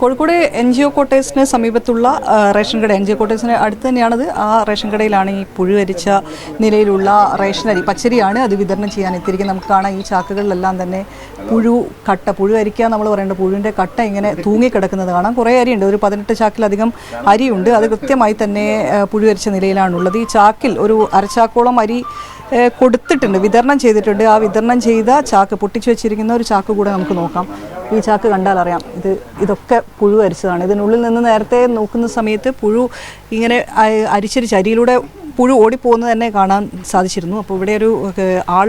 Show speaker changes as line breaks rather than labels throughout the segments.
Kozhikode N G O കോട്ടേഴ്സിന് സമീപത്തുള്ള ration കട എൻ ജി ഒ കോട്ടേഴ്സിന് അടുത്ത് തന്നെയാണത്. ആ റേഷൻ കടയിലാണ് ഈ പുഴുവരിച്ച നിലയിലുള്ള റേഷനരി പച്ചരിയാണ് അത് വിതരണം ചെയ്യാൻ എത്തിയിരിക്കുന്നത്. നമുക്ക് കാണാം ഈ ചാക്കുകളിലെല്ലാം തന്നെ പുഴു കട്ട പുഴു അരിക്കുക നമ്മൾ പറയേണ്ട പുഴുവിന്റെ കട്ട ഇങ്ങനെ തൂങ്ങിക്കിടക്കുന്നത് കാണാം. കുറേ അരിയുണ്ട്. ഒരു പതിനെട്ട് ചാക്കിലധികം അരിയുണ്ട്. അത് കൃത്യമായി തന്നെ പുഴുവരിച്ച നിലയിലാണുള്ളത്. ഈ ചാക്കിൽ ഒരു അരച്ചാക്കോളം അരി കൊടുത്തിട്ടുണ്ട്. വിതരണം ചെയ്തിട്ടുണ്ട്. ആ വിതരണം ചെയ്ത ചാക്ക് പൊട്ടിച്ചു വെച്ചിരിക്കുന്ന ഒരു ചാക്ക് കൂടെ നമുക്ക് നോക്കാം. ഈ ചാക്ക് കണ്ടാൽ അറിയാം. ഇത് ഇതൊക്കെ പുഴു അരിച്ചതാണ്. ഇതിനുള്ളിൽ നിന്ന് നേരത്തെ നോക്കുന്ന സമയത്ത് പുഴു ഇങ്ങനെ അരിച്ചരിച്ച് അരിയിലൂടെ പുഴു ഓടിപ്പോകുന്നത് തന്നെ കാണാൻ സാധിച്ചിരുന്നു. അപ്പോൾ ഇവിടെ ഒരു ആൾ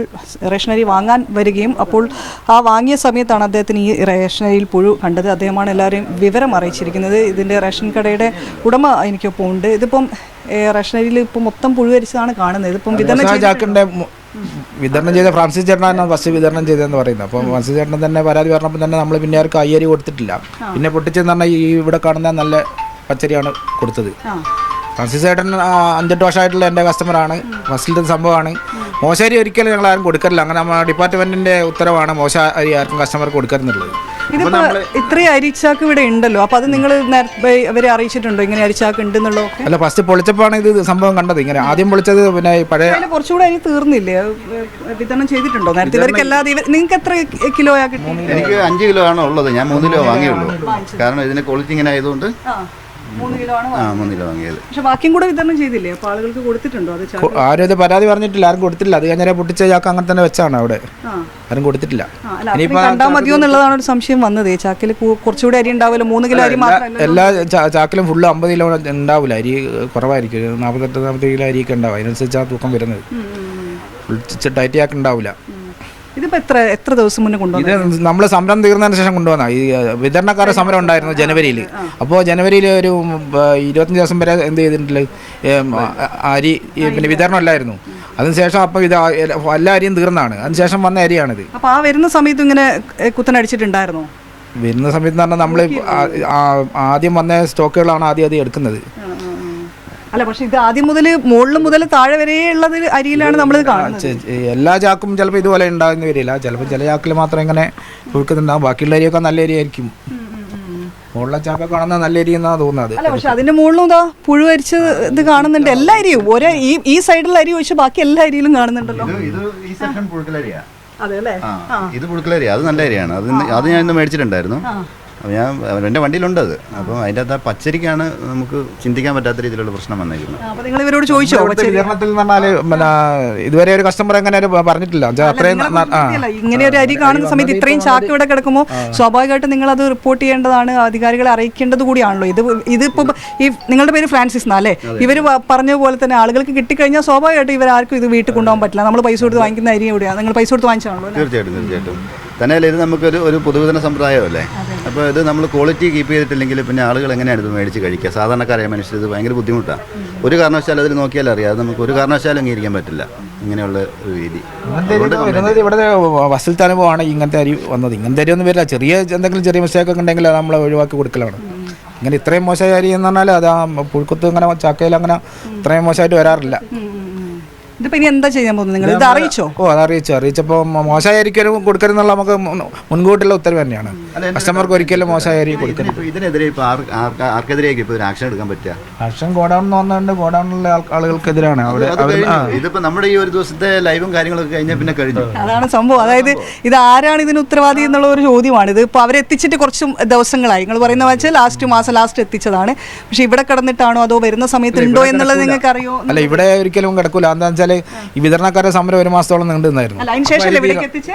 റേഷനറി വാങ്ങാൻ വരികയും അപ്പോൾ ആ വാങ്ങിയ സമയത്താണ് അദ്ദേഹത്തിന് ഈ റേഷനറിയിൽ പുഴു കണ്ടത്. അദ്ദേഹമാണ് എല്ലാവരെയും വിവരം അറിയിച്ചിരിക്കുന്നത്. ഇതിന്റെ റേഷൻ കടയുടെ ഉടമ എനിക്കൊപ്പം ഉണ്ട് ഇതിപ്പം ഏഹ്, റേഷനറിയിൽ ഇപ്പം മൊത്തം പുഴുവരിച്ചതാണ് കാണുന്നത്. ഇതിപ്പം വിതരണം
മു- വിതരണം ചെയ്ത ഫ്രാൻസിസ് ചേട്ടനാണ് ബസ് വിതരണം ചെയ്തതെന്ന് പറയുന്നത്. അപ്പോൾ ഫ്രാൻസിസ് ചേട്ടൻ തന്നെ പരാതി പറഞ്ഞപ്പോൾ തന്നെ നമ്മൾ പിന്നെ ആർക്കും അയ്യരി കൊടുത്തിട്ടില്ല. പിന്നെ പൊട്ടിച്ചെന്ന് പറഞ്ഞാൽ ഈ ഇവിടെ കാണുന്ന നല്ല പച്ചരിയാണ് കൊടുത്തത്. ഫ്രാൻസിസ് ചേട്ടൻ അഞ്ചെട്ട് വർഷമായിട്ടുള്ള എന്റെ കസ്റ്റമറാണ് ബസ്സിലത്തെ സംഭവമാണ്. മോശ അരി ഒരിക്കലും ഞങ്ങൾ ആരും കൊടുക്കലില്ല. അങ്ങനെ നമ്മുടെ ഡിപ്പാർട്ട്മെന്റിന്റെ ഉത്തരവാണ് മോശ അരി ആർക്കും കസ്റ്റമർക്ക് കൊടുക്കരുന്നുള്ളത്.
ഇതിപ്പോ ഇത്രയും അരിച്ചാക്ക് ഇവിടെ ഉണ്ടല്ലോ. അപ്പൊ അത് നിങ്ങൾ അവരെ അറിയിച്ചിട്ടുണ്ടോ? ഇങ്ങനെ അരിച്ചാക്ക് ഉണ്ടെന്നുള്ളോ
അല്ല ഫസ്റ്റ് പൊളിച്ചപ്പോഴാണ് ഇത് സംഭവം കണ്ടത്. ഇങ്ങനെ ആദ്യം പൊളിച്ചത് പിന്നെ പഴയ
കുറച്ചുകൂടെ അരി തീർന്നില്ലേ? വിതരണം ചെയ്തിട്ടുണ്ടോ? നേരത്തെ ഇവർക്ക് അല്ലാതെ നിങ്ങൾക്ക് എത്ര കിലോയാ കിട്ടി?
എനിക്ക് അഞ്ച് കിലോ ആണ് ഉള്ളത്. ഞാൻ മൂന്ന് കിലോ വാങ്ങിയുള്ളൂ. കാരണം ഇതിന്റെ ക്വാളിറ്റി ഇങ്ങനെ ആയതുകൊണ്ട്
ആ. മൂന്ന് കിലോ ആണ്
ആ മൂന്ന് കിലോ വാങ്ങിയത്.
പക്ഷെ ബാക്കിയും കൂടെ വിതരണം ചെയ്തില്ലേ? അപ്പോൾ ആളുകൾക്ക് കൊടുത്തിട്ടുണ്ടോ അത് ചാക്ക്
ആരും അത് പരാതി പറഞ്ഞിട്ടില്ല. ആരും കൊടുത്തിട്ടില്ല. അത് കഴിഞ്ഞാൽ പൊട്ടിച്ച ചാക്ക് അങ്ങനെ തന്നെ വെച്ചാണ് അവിടെ.
ആ.
ആരും കൊടുത്തിട്ടില്ല.
ആ, അല്ല അത്രയും കണ്ടാൽ മതിയോ എന്നുള്ളതാണ് ഒരു സംശയം വന്നത്. ചാക്കിൽ കുറച്ചുകൂടി അരി ഉണ്ടാവില്ല മൂന്ന് കിലോ അരി മാത്രമല്ല
എല്ലാ ചാ- ചാക്കിലും ഫുള്ള് അമ്പത് കിലോ ഉണ്ടാവില്ല അരി കുറവായിരിക്കും. നാൽപ്പത്തെട്ട് നാൽപ്പത്തി കിലോ അരിയൊക്കെ ഉണ്ടാവും. അതിനനുസരിച്ചാണ് തൂക്കം വരുന്നത്. ഫുൾ ടൈറ്റ് ചാക്ക് ഉണ്ടാവില്ല
ഇതിപ്പോ എത്ര എത്ര ദിവസം മുന്നേ കൊണ്ടുവന്നു
ഇത് നമ്മൾ സമരം തീർന്നതിന് ശേഷം കൊണ്ടുവന്ന ഈ വിതരണക്കാരുടെ സമരം ഉണ്ടായിരുന്നു ജനുവരിയിൽ അപ്പോൾ ജനുവരിയിൽ ഒരു ഇരുപത്തഞ്ച് ദിവസം വരെ എന്ത് ചെയ്തിട്ടുണ്ട് അരി പിന്നെ വിതരണം അല്ലായിരുന്നു. അതിനുശേഷം അപ്പോൾ ഇത് എല്ല- അരിയും തീർന്നാണ്. അതിനുശേഷം വന്ന അരിയാണിത്
അപ്പൊ ആ വരുന്ന സമയത്ത് ഇങ്ങനെ കുത്തനടിച്ചിട്ടുണ്ടായിരുന്നു കുത്തനടിച്ചിട്ടുണ്ടായിരുന്നോ?
വരുന്ന സമയത്ത് എന്ന് പറഞ്ഞാൽ നമ്മൾ ആദ്യം വന്ന സ്റ്റോക്കുകളാണ് ആദ്യം ആദ്യം എടുക്കുന്നത്.
അല്ല പക്ഷെ ഇത് ആദ്യം മുതൽ മുകളിൽ മുതൽ താഴെ വരെ ഉള്ളത് അരിയിലാണ് നമ്മൾ കാണുന്നത്.
എല്ലാ ചാക്കും ചിലപ്പോൾ ഇതുപോലെ ഉണ്ടാകുന്ന വരില്ല. ചിലപ്പോൾ ചില ചാക്കിൽ മാത്രം ഇങ്ങനെ പുഴുക്കുന്നുണ്ടാവും ബാക്കിയുള്ള അരിയൊക്കെ നല്ല അരി ആയിരിക്കും മുകളിലെ ചാക്ക കാണുന്ന നല്ല അരി എന്നാ തോന്നുന്നത്.
അല്ല പക്ഷെ അതിന്റെ മുകളിലും ഇതാ പുഴു അരിച്ച് ഇത് കാണുന്നുണ്ട്. എല്ലാ അരിയും. ഒരേ ഈ ഈ സൈഡിലുള്ള അരി ഒഴിച്ച് ബാക്കി എല്ലാ അരിയിലും കാണുന്നുണ്ടല്ലോ.
ഇത് പുഴുക്കലരിയാ.
അതെ
നല്ല അരിയാണ്. അത് അത് ഞാൻ ഇന്ന് മേടിച്ചിട്ടുണ്ടായിരുന്നു. അപ്പോൾ ഞാൻ എന്റെ വണ്ടിയിലുണ്ട് അത്. അപ്പം അതിന്റെ അകത്ത് ആ പച്ചരിക്കാണ് നമുക്ക് ചിന്തിക്കാൻ പറ്റാത്ത രീതിയിലുള്ള പ്രശ്നം വന്നേക്കുന്നത്
അപ്പൊ നിങ്ങൾ ഇവരോട് ചോദിച്ചോ
ഇവിടുത്തെ വിതരണത്തിൽ എന്ന് പിന്നെ ഇതുവരെ ഒരു കസ്റ്റമർ അങ്ങനെ ഒരു പറഞ്ഞിട്ടില്ല. അത്രയും ന- ആ.
അല്ല, ഇങ്ങനെ ഒരു അരി കാണുന്ന സമയത്ത് ഇത്രയും ചാക്ക് ഇവിടെ കിടക്കുമ്പോൾ സ്വാഭാവികമായിട്ടും നിങ്ങൾ അത് റിപ്പോർട്ട് ചെയ്യേണ്ടതാണ് അധികാരികളെ അറിയിക്കേണ്ടത് കൂടിയാണല്ലോ. ഇത് ഇതിപ്പോ ഈ നിങ്ങളുടെ പേര് ഫ്രാൻസിസ് എന്നാ അല്ലേ? ഇവർ പറഞ്ഞ പോലെ തന്നെ ആളുകൾക്ക് കിട്ടിക്കഴിഞ്ഞാൽ സ്വാഭാവികമായിട്ടും ഇവർ ആർക്കും ഇത് വീട്ടിൽ കൊണ്ടുപോകാൻ പറ്റില്ല. നമ്മൾ പൈസ കൊടുത്ത് വാങ്ങിക്കുന്ന അരി എവിടെയാണ് നിങ്ങൾ പൈസ കൊടുത്ത് വാങ്ങിച്ചാണല്ലോ?
തീർച്ചയായിട്ടും തീർച്ചയായിട്ടും. തന്നെയല്ല ഇത് നമുക്കൊരു ഒരു പൊതുവിതരണ സമ്പ്രദായമല്ലേ അപ്പോൾ ഇത് നമ്മൾ ക്വാളിറ്റി കീപ്പ് ചെയ്തിട്ടില്ലെങ്കിൽ പിന്നെ ആളുകൾ എങ്ങനെയാണ് ഇത് മേടിച്ച് കഴിക്കുക? സാധാരണക്കാരായ മനുഷ്യർ ഇത് ഭയങ്കര ബുദ്ധിമുട്ടാണ്. ഒരു കാരണവശാലും അതിൽ നോക്കിയാൽ അറിയാം. അത് നമുക്ക് ഒരു കാരണവശാലും അംഗീകരിക്കാൻ പറ്റില്ല. ഇങ്ങനെയുള്ള ഒരു രീതി.
ഇവിടെ വസ്തു അനുഭവമാണ് ഇങ്ങനത്തെ അരി വന്നത്. ഇങ്ങനത്തെ അരി ഒന്നും വരില്ല. ചെറിയ എന്തെങ്കിലും ചെറിയ മിസ്റ്റേക്ക് ഒക്കെ ഉണ്ടെങ്കിൽ അത് നമ്മൾ ഒഴിവാക്കി കൊടുക്കലാണ്. ഇങ്ങനെ ഇത്രയും മോശമായ അരി എന്ന് പറഞ്ഞാൽ അത് ആ പുഴുക്കുത്ത് അങ്ങനെ ചക്കയിൽ അങ്ങനെ ഇത്രയും മോശമായിട്ട് വരാറില്ല.
ഇതിപ്പോ ഇനി എന്താ ചെയ്യാൻ പോകുന്നത്? നിങ്ങൾ ഇത് അറിയിച്ചോ?
ഓ അത് അറിയിച്ചു അറിയിച്ചപ്പോൾ മോശമായ അരിക്കലും കൊടുക്കരുന്നുള്ള നമുക്ക് മുൻ- മുൻകൂട്ടിയുള്ള ഉത്തരവ് തന്നെയാണ്. കസ്റ്റമർക്ക് ഒരിക്കലും മോശമായ കൊടുക്കരുത്.
ഇതിനെതിരെ ഇപ്പോൾ ആർ ആർക്ക് ആർക്കെതിരെയൊക്കെ ഒരു ആക്ഷൻ എടുക്കാൻ പറ്റുക?
ആക്ഷൻ ഗോഡൗൺ എന്ന് പറഞ്ഞുകൊണ്ട് ഗോഡൗണിലെ ആൾ- ആളുകൾക്കെതിരാണ്.
ഇതിപ്പോൾ നമ്മുടെ ഈ ഒരു ദിവസത്തെ ലൈവും കാര്യങ്ങളൊക്കെ കഴിഞ്ഞാൽ പിന്നെ കഴിഞ്ഞു.
അതാണ് സംഭവം. അതായത് ഇത് ആരാണ് ഇതിന് ഉത്തരവാദി എന്നുള്ള ഒരു ചോദ്യമാണ്. ഇത് ഇപ്പൊ അവരെത്തിച്ചിട്ട് കുറച്ച് ദിവസങ്ങളായി. നിങ്ങൾ പറയുന്ന വെച്ചാൽ ലാസ്റ്റ് മാസം ലാസ്റ്റ് എത്തിച്ചതാണ്. പക്ഷെ ഇവിടെ കിടന്നിട്ടാണോ അതോ വരുന്ന സമയത്ത് ഉണ്ടോ എന്നുള്ളത് നിങ്ങൾക്ക് അറിയോ
അല്ല ഇവിടെ ഒരിക്കലും കിടക്കൂല. എന്താ വെച്ചാൽ ഈ വിതരണക്കാരുടെ സമരം ഒരു മാസത്തോളം നീണ്ടു നിന്നായിരുന്നു.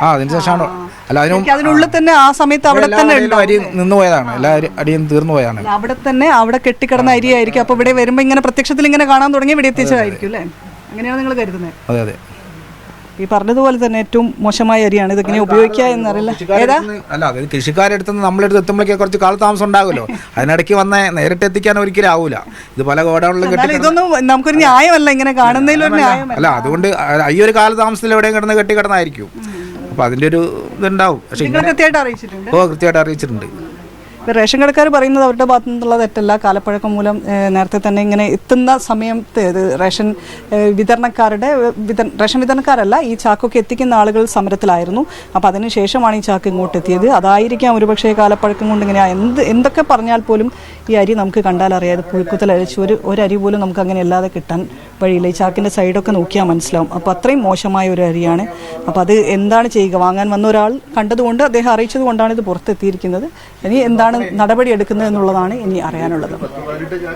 ആ അതിന് ശേഷമാണ്. അല്ല അതിനും
അതിനുള്ളിൽ തന്നെ ആ സമയത്ത് അവിടെ തന്നെ
അരി നിന്നു പോയതാണ്. എല്ലാ അടിയും തീർന്നു പോയതാണ്.
അവിടെ തന്നെ അവിടെ കെട്ടിക്കിടന്ന അരിയായിരിക്കും. അപ്പൊ ഇവിടെ വരുമ്പോ ഇങ്ങനെ പ്രത്യക്ഷത്തിൽ ഇങ്ങനെ കാണാൻ തുടങ്ങി ഇവിടെ എത്തിച്ചതായിരിക്കും അല്ലേ? അങ്ങനെയാണ് നിങ്ങൾ കരുതുന്നത്.
അതെ അതെ.
ഈ പറഞ്ഞതുപോലെ തന്നെ ഏറ്റവും മോശമായ അരിയാണ്. ഇതെങ്ങനെ ഉപയോഗിക്കുക എന്നറിയില്ല. ഏതാ?
അല്ല അത് കൃഷിക്കാരെടുത്ത് നമ്മളെടുത്ത് എത്തുമ്പോഴേക്ക് കുറച്ച് കാലതാമസം ഉണ്ടാകുമല്ലോ. അതിനിടയ്ക്ക് വന്ന നേരിട്ട് എത്തിക്കാൻ ഒരിക്കലും ആവൂല. ഇത് പല ഗോഡൗണിലും
എന്നാലും ഇതൊന്നും നമുക്കൊരു ന്യായമല്ല ഇങ്ങനെ കാണുന്നതിൽ ഒരു ന്യായം
അല്ല അതുകൊണ്ട് ഈ ഒരു കാലതാമസത്തിൽ എവിടെയും കിടന്ന് കെട്ടി കിടന്നായിരിക്കും അപ്പൊ അതിന്റെ ഒരു ഇതുണ്ടാവും. പക്ഷെ
കൃത്യമായിട്ട് അറിയിച്ചിട്ടുണ്ട്.
ഓ കൃത്യമായിട്ട് അറിയിച്ചിട്ടുണ്ട്.
റേഷൻ കടക്കാർ പറയുന്നത് അവരുടെ ഭാഗത്തു നിന്നുള്ള തെറ്റല്ല. കാലപ്പഴക്കം മൂലം നേരത്തെ തന്നെ ഇങ്ങനെ എത്തുന്ന സമയത്ത് റേഷൻ വിതരണക്കാരുടെ റേഷൻ വിതരണക്കാരല്ല ഈ ചാക്കൊക്കെ എത്തിക്കുന്ന ആളുകൾ സമരത്തിലായിരുന്നു. അപ്പോൾ അതിനുശേഷമാണ് ഈ ചാക്ക് ഇങ്ങോട്ട് എത്തിയത്. അതായിരിക്കാം ഒരുപക്ഷേ കാലപ്പഴക്കം കൊണ്ട് ഇങ്ങനെ എന്ത് എന്തൊക്കെ പറഞ്ഞാൽ പോലും ഈ അരി നമുക്ക് കണ്ടാൽ അറിയാതെ പുഴുക്കുത്തൽ അരിച്ച് ഒരു ഒരു അരി പോലും നമുക്ക് അങ്ങനെ അല്ലാതെ കിട്ടാൻ വഴിയില്ല. ഈ ചാക്കിന്റെ സൈഡൊക്കെ നോക്കിയാൽ മനസ്സിലാവും. അപ്പോൾ അത്രയും മോശമായ ഒരു അരിയാണ്. അപ്പോൾ അത് എന്താണ് ചെയ്യുക? വാങ്ങാൻ വന്ന ഒരാൾ കണ്ടതുകൊണ്ട് അദ്ദേഹം അറിയിച്ചത് കൊണ്ടാണ് ഇത് പുറത്തെത്തിയിരിക്കുന്നത്. ഇനി എന്താണ് നടപടി എടുക്കുന്നത് എന്നുള്ളതാണ് ഇനി അറിയാനുള്ളത്.